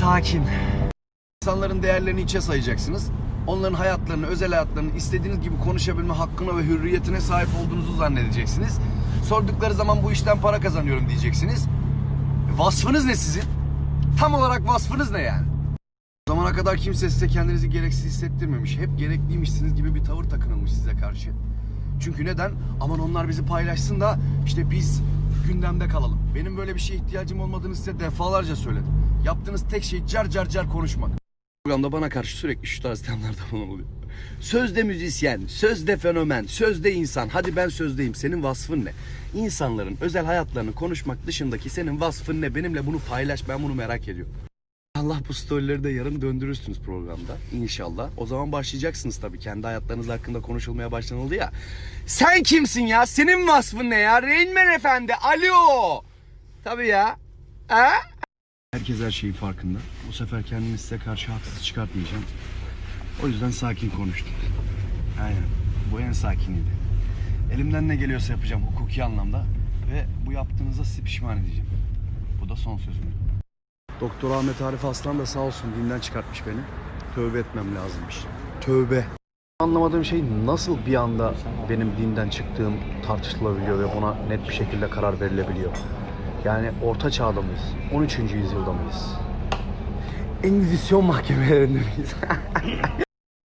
sakin. İnsanların değerlerini içe sayacaksınız. Onların hayatlarını, özel hayatlarını istediğiniz gibi konuşabilme hakkına ve hürriyetine sahip olduğunuzu zannedeceksiniz. Sordukları zaman bu işten para kazanıyorum diyeceksiniz. E, Vasfınız ne sizin? Tam olarak vasfınız ne yani? O zamana kadar kimse size kendinizi gereksiz hissettirmemiş. Hep gerekliymişsiniz gibi bir tavır takınılmış size karşı. Çünkü neden? Aman onlar bizi paylaşsın da işte biz gündemde kalalım. Benim böyle bir şeye ihtiyacım olmadığını size defalarca söyledim. Yaptığınız tek şey car car car konuşmak. Programda bana karşı sürekli şu tarz temlarda falan oluyor. Sözde müzisyen, sözde fenomen, sözde insan. Hadi ben sözdeyim. Senin vasfın ne? İnsanların özel hayatlarını konuşmak dışındaki senin vasfın ne? Benimle bunu paylaş. Ben bunu merak ediyorum. Allah bu storyleri de yarın döndürürsünüz programda inşallah. O zaman başlayacaksınız tabii kendi hayatlarınız hakkında konuşulmaya başlanıldı ya. Sen kimsin ya? Senin vasfın ne ya? Reynmen Efendi. Alo. Tabii ya. Ha? Herkes her şeyin farkında. Bu sefer kendimi size karşı haksız çıkartmayacağım. O yüzden sakin konuştum. Aynen. Bu en sakiniydi. Elimden ne geliyorsa yapacağım hukuki anlamda. Ve bu yaptığınıza sizi pişman edeceğim. Bu da son sözüm. Doktor Ahmet Arif Aslan da sağ olsun dinden çıkartmış beni. Tövbe etmem lazımmış. Tövbe. Anlamadığım şey nasıl bir anda benim dinden çıktığım tartışılabiliyor ve ona net bir şekilde karar verilebiliyor. Yani orta çağda mıyız? 13. yüzyılda mıyız? Engizisyon mahkemelerinde miyiz?